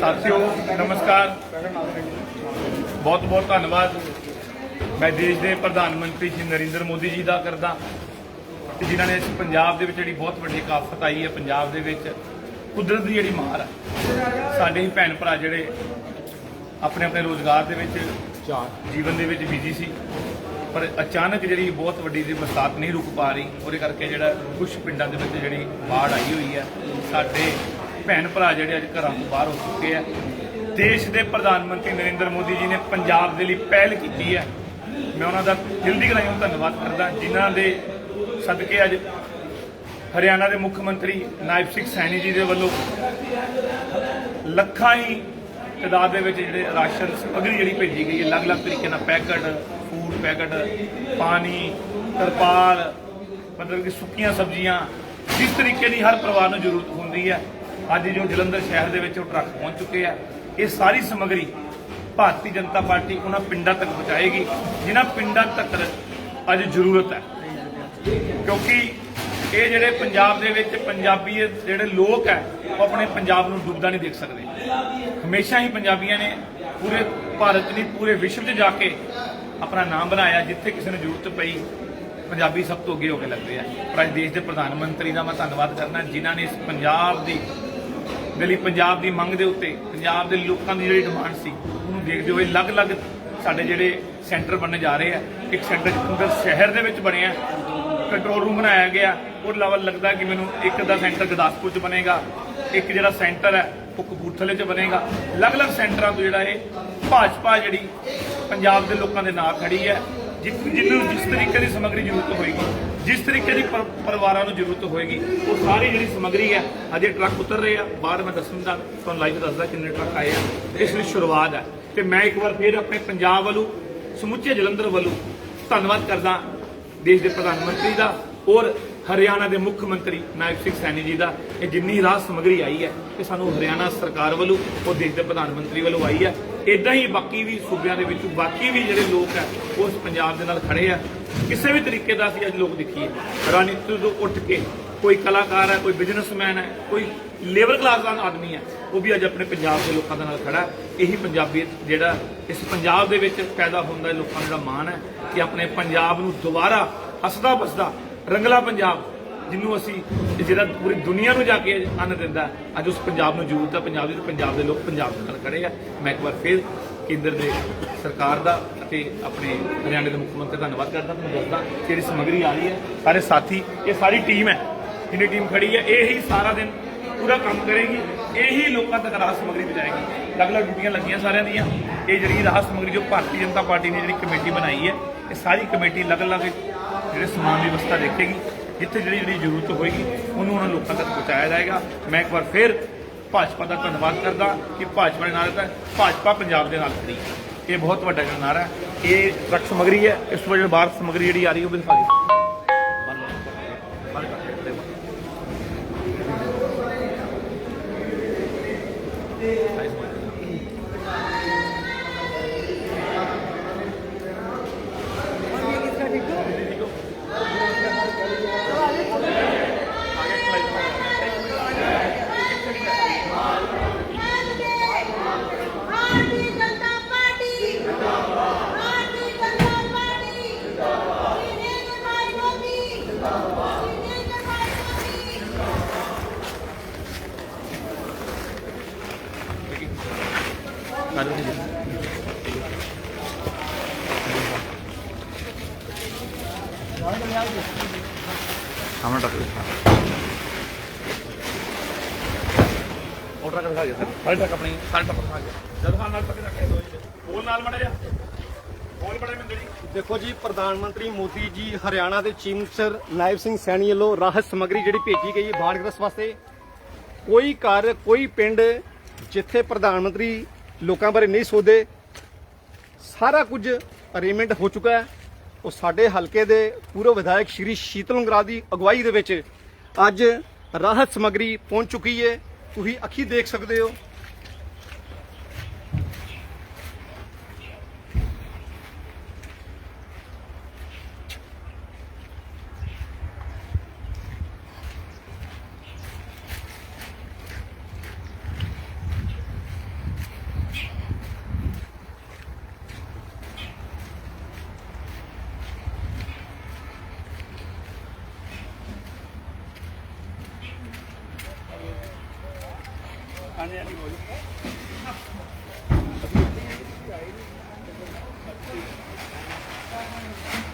ਸਾਥੀਓ ਨਮਸਕਾਰ। ਬਹੁਤ ਬਹੁਤ ਧੰਨਵਾਦ। ਮੈਂ ਦੇਸ਼ ਦੇ ਪ੍ਰਧਾਨ ਮੰਤਰੀ ਜੀ ਨਰਿੰਦਰ ਮੋਦੀ ਜੀ ਦਾ ਕਰਦਾ। ਤੇ ਜਿਨ੍ਹਾਂ ਨੇ ਇਸ ਪੰਜਾਬ ਦੇ ਵਿੱਚ ਜਿਹੜੀ ਬਹੁਤ ਵੱਡੀ ਕਾਫਤ ਆਈ ਹੈ ਪੰਜਾਬ ਦੇ ਵਿੱਚ ਕੁਦਰਤ ਦੀ ਜਿਹੜੀ ਮਾਰ ਹੈ ਸਾਡੇ ਹੀ ਭੈਣ ਭਰਾ ਜਿਹੜੇ ਆਪਣੇ ਆਪਣੇ ਰੋਜ਼ਗਾਰ ਦੇ ਵਿੱਚ ਜੀਵਨ ਦੇ ਵਿੱਚ ਬਿਜ਼ੀ ਸੀ। ਪਰ ਅਚਾਨਕ ਜਿਹੜੀ ਬਹੁਤ ਵੱਡੀ ਦੀ ਬਰਸਾਤ ਨਹੀਂ ਰੁਕ ਪਾ ਰਹੀ, ਉਹਦੇ ਕਰਕੇ ਜਿਹੜਾ ਕੁਝ ਪਿੰਡਾਂ ਦੇ ਵਿੱਚ ਜਿਹੜੀ ਬਾੜ ਆਈ ਹੋਈ ਹੈ, ਸਾਡੇ ਭੈਣ ਭਰਾ ਜਿਹੜੇ ਅੱਜ ਘਰਾਂ ਤੋਂ ਬਾਹਰ ਹੋ ਚੁੱਕੇ ਆ। ਦੇਸ਼ ਦੇ ਪ੍ਰਧਾਨ ਮੰਤਰੀ ਨਰਿੰਦਰ ਮੋਦੀ ਜੀ ਨੇ ਪੰਜਾਬ ਦੇ ਲਈ ਪਹਿਲ ਕੀਤੀ ਹੈ। ਮੈਂ ਉਹਨਾਂ ਦਾ ਦਿਲ ਦੀ ਗਹਿਰਾਈਓਂ ਧੰਨਵਾਦ ਕਰਦਾ, ਜਿਨ੍ਹਾਂ ਦੇ ਸਦਕੇ ਅੱਜ ਹਰਿਆਣਾ ਦੇ ਮੁੱਖ ਮੰਤਰੀ ਨਾਇਬ ਸਿੰਘ ਸੈਣੀ ਜੀ ਦੇ ਵੱਲੋਂ ਲੱਖਾਂ ਹੀ ਤਾਦਾਦ ਦੇ ਵਿੱਚ ਜਿਹੜੇ ਰਾਸ਼ਨ ਸਮੱਗਰੀ ਜਿਹੜੀ ਭੇਜੀ ਗਈ ਹੈ, ਅਲੱਗ-ਅਲੱਗ ਤਰੀਕੇ ਨਾਲ ਪੈਕਟ ਪੈਕਟ, ਪਾਣੀ, ਤਰਪਾਲ, ਮਤਲਬ ਕਿ ਸੁੱਕੀਆਂ ਸਬਜ਼ੀਆਂ, ਜਿਸ ਤਰੀਕੇ ਦੀ ਹਰ ਪਰਿਵਾਰ ਨੂੰ ਜ਼ਰੂਰਤ ਹੁੰਦੀ ਹੈ। ਅੱਜ ਜੋ ਜਲੰਧਰ ਸ਼ਹਿਰ ਦੇ ਵਿੱਚ ਉਹ ਟਰੱਕ ਪਹੁੰਚ ਚੁੱਕੇ ਆ। ਇਹ ਸਾਰੀ ਸਮੱਗਰੀ ਭਾਰਤੀ ਜਨਤਾ ਪਾਰਟੀ ਉਹਨਾਂ ਪਿੰਡਾਂ ਤੱਕ ਪਹੁੰਚਾਏਗੀ, ਜਿਨ੍ਹਾਂ ਪਿੰਡਾਂ ਤੱਕ ਅੱਜ ਜ਼ਰੂਰਤ ਹੈ। ਕਿਉਂਕਿ ਇਹ ਜਿਹੜੇ ਪੰਜਾਬ ਦੇ ਵਿੱਚ ਪੰਜਾਬੀ ਜਿਹੜੇ ਲੋਕ ਹੈ, ਉਹ ਆਪਣੇ ਪੰਜਾਬ ਨੂੰ ਡੁੱਬਦਾ ਨਹੀਂ ਦੇਖ ਸਕਦੇ। ਹਮੇਸ਼ਾ ਹੀ ਪੰਜਾਬੀਆਂ ਨੇ ਪੂਰੇ ਭਾਰਤ ਨਹੀਂ, ਪੂਰੇ ਵਿਸ਼ਵ 'ਚ ਜਾ ਕੇ ਆਪਣਾ ਨਾਮ ਬਣਾਇਆ ਜਿੱਥੇ ਕਿਸੇ ਨੂੰ ਜ਼ਰੂਰਤ ਪਈ, ਪੰਜਾਬੀ ਸਭ ਤੋਂ ਅੱਗੇ ਹੋ ਕੇ ਲੱਗਦੇ ਆ। ਪਰ ਅੱਜ ਦੇਸ਼ ਦੇ ਪ੍ਰਧਾਨ ਮੰਤਰੀ ਦਾ ਮੈਂ ਧੰਨਵਾਦ ਕਰਨਾ, ਜਿਨ੍ਹਾਂ ਨੇ ਇਸ ਪੰਜਾਬ ਦੀ, ਦੇ ਲਈ ਪੰਜਾਬ ਦੀ ਮੰਗ ਦੇ ਉੱਤੇ, ਪੰਜਾਬ ਦੇ ਲੋਕਾਂ ਦੀ ਜਿਹੜੀ ਡਿਮਾਂਡ ਸੀ, ਉਹਨੂੰ ਦੇਖਦੇ ਹੋਏ ਅਲੱਗ-ਅਲੱਗ ਸਾਡੇ ਜਿਹੜੇ ਸੈਂਟਰ ਬਣਨ ਜਾ ਰਹੇ ਆ। ਇੱਕ ਸੈਂਟਰ ਜਲੰਧਰ ਸ਼ਹਿਰ ਦੇ ਵਿੱਚ ਬਣਿਆ ਕੰਟਰੋਲ ਰੂਮ ਬਣਾਇਆ ਗਿਆ। ਉਹ ਲੈਵਲ ਲੱਗਦਾ ਕਿ ਮੈਨੂੰ ਇੱਕ ਦਾ ਸੈਂਟਰ ਗੁਰਦਾਸਪੁਰ 'ਚ ਬਣੇਗਾ, ਇੱਕ ਜਿਹੜਾ ਸੈਂਟਰ ਹੈ, ਉਹ ਕਪੂਰਥਲੇ 'ਚ ਬਣੇਗਾ। ਅਲੱਗ-ਅਲੱਗ ਸੈਂਟਰਾਂ ਤੋਂ ਜਿਹੜਾ ਇਹ ਭਾਜਪਾ ਜਿਹੜੀ ਪੰਜਾਬ ਦੇ ਲੋਕਾਂ ਦੇ ਨਾਲ ਖੜੀ ਹੈ, ਜਿ- ਜਿਹਨੂੰ ਜਿਸ ਤਰੀਕੇ ਦੀ ਸਮੱਗਰੀ ਜ਼ਰੂਰਤ ਹੋਏਗੀ, ਜਿਸ ਤਰੀਕੇ ਦੀ ਪਰਿਵਾਰਾਂ ਨੂੰ ਜ਼ਰੂਰਤ ਹੋਏਗੀ, ਉਹ ਸਾਰੀ ਜਿਹੜੀ ਸਮੱਗਰੀ ਹੈ ਅਜੇ ਟਰੱਕ ਉਤਰ ਰਹੇ ਆ, ਬਾਅਦ ਮੈਂ ਦੱਸੂੰਗਾ ਤੁਹਾਨੂੰ ਲਾਈਵ ਦੱਸਦਾ ਕਿੰਨੇ ਟਰੱਕ ਆਏ ਆ ਇਸ ਲਈ ਸ਼ੁਰੂਆਤ ਹੈ। ਤੇ ਮੈਂ ਇੱਕ ਵਾਰ ਫਿਰ ਆਪਣੇ ਪੰਜਾਬ ਵੱਲੋਂ, ਸਮੁੱਚੇ ਜਲੰਧਰ ਵੱਲੋਂ ਧੰਨਵਾਦ ਕਰਦਾ ਦੇਸ਼ ਦੇ ਪ੍ਰਧਾਨ ਮੰਤਰੀ ਦਾ, ਔਰ ਹਰਿਆਣਾ ਦੇ ਮੁੱਖ ਮੰਤਰੀ ਨਾਇਬ ਸਿੰਘ ਸੈਣੀ ਜੀ ਦਾ, ਇਹ ਜਿੰਨੀ ਰਾਹ ਸਮੱਗਰੀ ਆਈ ਹੈ, ਇਹ ਸਾਨੂੰ ਹਰਿਆਣਾ ਸਰਕਾਰ ਵੱਲੋਂ ਔਰ ਦੇਸ਼ ਦੇ ਪ੍ਰਧਾਨ ਮੰਤਰੀ ਵੱਲੋਂ ਆਈ ਹੈ। ਇਦਾਂ ਹੀ ਬਾਕੀ ਵੀ ਸੂਬਿਆਂ ਦੇ ਵਿੱਚ, ਬਾਕੀ ਵੀ ਜਿਹੜੇ ਲੋਕ ਹੈ ਉਸ ਪੰਜਾਬ ਦੇ ਨਾਲ ਖੜੇ ਆ ਕਿਸੇ ਵੀ ਤਰੀਕੇ ਦਾ ਅਸੀਂ ਅੱਜ ਲੋਕ ਦੇਖੀਏ। ਰਾਜਨੀਤੀ ਤੋਂ ਉੱਠ ਕੇ ਕੋਈ ਕਲਾਕਾਰ ਹੈ, ਕੋਈ ਬਿਜ਼ਨਸਮੈਨ ਹੈ, ਕੋਈ ਲੇਬਰ ਕਲਾਸ ਦਾ ਆਦਮੀ ਹੈ, ਉਹ ਵੀ ਅੱਜ ਆਪਣੇ ਪੰਜਾਬ ਦੇ ਲੋਕਾਂ ਦੇ ਨਾਲ ਖੜਾ ਇਹੀ ਪੰਜਾਬੀਅਤ ਜਿਹੜਾ ਇਸ ਪੰਜਾਬ ਦੇ ਵਿੱਚ ਪੈਦਾ ਹੁੰਦਾ ਹੈ, ਲੋਕਾਂ ਦਾ ਜਿਹੜਾ ਮਾਣ ਹੈ ਕਿ ਆਪਣੇ ਪੰਜਾਬ ਨੂੰ ਦੁਬਾਰਾ ਹੱਸਦਾ ਬਸਦਾ ਰੰਗਲਾ ਪੰਜਾਬ, ਜਿਹਨੂੰ ਅਸੀਂ ਜਿਹੜਾ ਪੂਰੀ ਦੁਨੀਆ ਨੂੰ ਜਾ ਕੇ ਅੰਨ ਦਿੰਦਾ ਅੱਜ ਉਸ ਪੰਜਾਬ ਨੂੰ ਜ਼ਰੂਰਤ ਹੈ, ਪੰਜਾਬ ਦੀ ਤੇ ਪੰਜਾਬ ਦੇ ਲੋਕ ਪੰਜਾਬ ਦੇ ਨਾਲ ਖੜੇ ਆ। ਮੈਂ ਇੱਕ ਵਾਰ ਫਿਰ ਕੇਂਦਰ ਦੇ ਸਰਕਾਰ ਦਾ ਅਤੇ ਆਪਣੇ ਹਰਿਆਣੇ ਦੇ ਮੁੱਖ ਮੰਤਰੀ ਦਾ ਧੰਨਵਾਦ ਕਰਦਾ, ਤੁਹਾਨੂੰ ਦੱਸਦਾ ਕਿ ਜਿਹੜੀ ਸਮੱਗਰੀ ਆ ਰਹੀ ਹੈ। ਸਾਰੇ ਸਾਥੀ, ਇਹ ਸਾਰੀ ਟੀਮ ਹੈ, ਜਿੰਨੀ ਟੀਮ ਖੜੀ ਹੈ, ਇਹ ਹੀ ਸਾਰਾ ਦਿਨ ਪੂਰਾ ਕੰਮ ਕਰੇਗੀ। ਇਹੀ ਲੋਕਾਂ ਤੱਕ ਰਾਹਤ ਸਮੱਗਰੀ ਪਹੁੰਚਾਏਗੀ। ਅਲੱਗ-ਅਲੱਗ ਡਿਊਟੀਆਂ ਲੱਗੀਆਂ ਸਾਰਿਆਂ ਦੀਆਂ। ਇਹ ਜਿਹੜੀ ਰਾਹਤ ਸਮੱਗਰੀ ਜੋ ਭਾਰਤੀ ਜਨਤਾ ਪਾਰਟੀ ਨੇ ਜਿਹੜੀ ਕਮੇਟੀ ਬਣਾਈ ਹੈ, ਇਹ ਸਾਰੀ ਕਮੇਟੀ ਅਲੱਗ-ਅਲੱਗ ਜਿਹੜੇ ਸਮਾਨ ਦੀ ਵਿਵਸਥਾ ਦੇਖੇਗੀ, ਜਿੱਥੇ ਜਿਹੜੀ ਜਿਹੜੀ ਜ਼ਰੂਰਤ ਹੋਏਗੀ, ਉਹਨੂੰ ਉਹਨਾਂ ਲੋਕਾਂ ਤੱਕ ਪਹੁੰਚਾਇਆ ਜਾਏਗਾ। ਮੈਂ ਇੱਕ ਵਾਰ ਫਿਰ ਭਾਜਪਾ ਦਾ ਧੰਨਵਾਦ ਕਰਦਾ ਕਿ ਭਾਜਪਾ ਨੇ ਨਾਰਾ ਦਿੱਤਾ ਭਾਜਪਾ ਪੰਜਾਬ ਦੇ ਨਾਲ ਖੜੀ ਹੈ। ਇਹ ਬਹੁਤ ਵੱਡਾ ਜਿਹੜਾ ਨਾਰਾ ਹੈ। ਇਹ ਟਰੱਕ ਸਮੱਗਰੀ ਹੈ। ਇਸ ਤੋਂ ਜਿਹੜੀ ਬਾਹਰ ਸਮੱਗਰੀ ਜਿਹੜੀ ਆ ਰਹੀ ਉਹ ਵੀ ਦਿਖਾ ਦਿਓ। Thanks, ਸਾਹਮਣੇ ਦਿਖਾ ਗਿਆ ਸਰ। ਸਾਰੇ ਟਰੱਕ ਆਪਣੀ। ਸਾਰੇ ਟਰੱਕ ਦਿਖਾ ਗਿਆ ਜਦ ਖਾਨ ਨਾਲ ਟਰੱਕ ਰੱਖੇ ਦੋ ਜੀ। ਬੋਲ ਨਾਲ ਮੜਾ ਜਾ। ਬੋਲ ਬੜਾ ਮਿੰਦੜੀ ਦੇਖੋ ਜੀ ਪ੍ਰਧਾਨ ਮੰਤਰੀ ਮੋਦੀ ਜੀ ਹਰਿਆਣਾ ਦੇ ਚੀਫ ਮਿਨਿਸਟਰ ਨਾਇਬ ਸਿੰਘ ਸੈਣੀ ਵੱਲੋਂ ਰਾਹਤ ਸਮੱਗਰੀ ਜਿਹੜੀ ਭੇਜੀ ਗਈ ਹੈ ਬਾੜਗ੍ਰਸਤ ਵਾਸਤੇ। ਕੋਈ ਘਰ ਕੋਈ ਪਿੰਡ ਜਿੱਥੇ ਪ੍ਰਧਾਨ ਮੰਤਰੀ ਲੋਕਾਂ ਬਾਰੇ ਨਹੀਂ ਸੋਚਦੇ। ਸਾਰਾ ਕੁਝ ਅਰੇਂਜਮੈਂਟ ਹੋ ਚੁੱਕਾ ਹੈ। ਉਹ ਸਾਡੇ ਹਲਕੇ ਦੇ ਪੂਰਵ ਵਿਧਾਇਕ ਸ਼੍ਰੀ ਸ਼ੀਤਲ ਉਂਗਰਾ ਦੀ ਅਗਵਾਈ ਦੇ ਵਿੱਚ ਅੱਜ ਰਾਹਤ ਸਮੱਗਰੀ ਪਹੁੰਚ ਚੁੱਕੀ ਹੈ। ਤੁਸੀਂ ਅੱਖੀ ਦੇਖ ਸਕਦੇ ਹੋ। Thank you.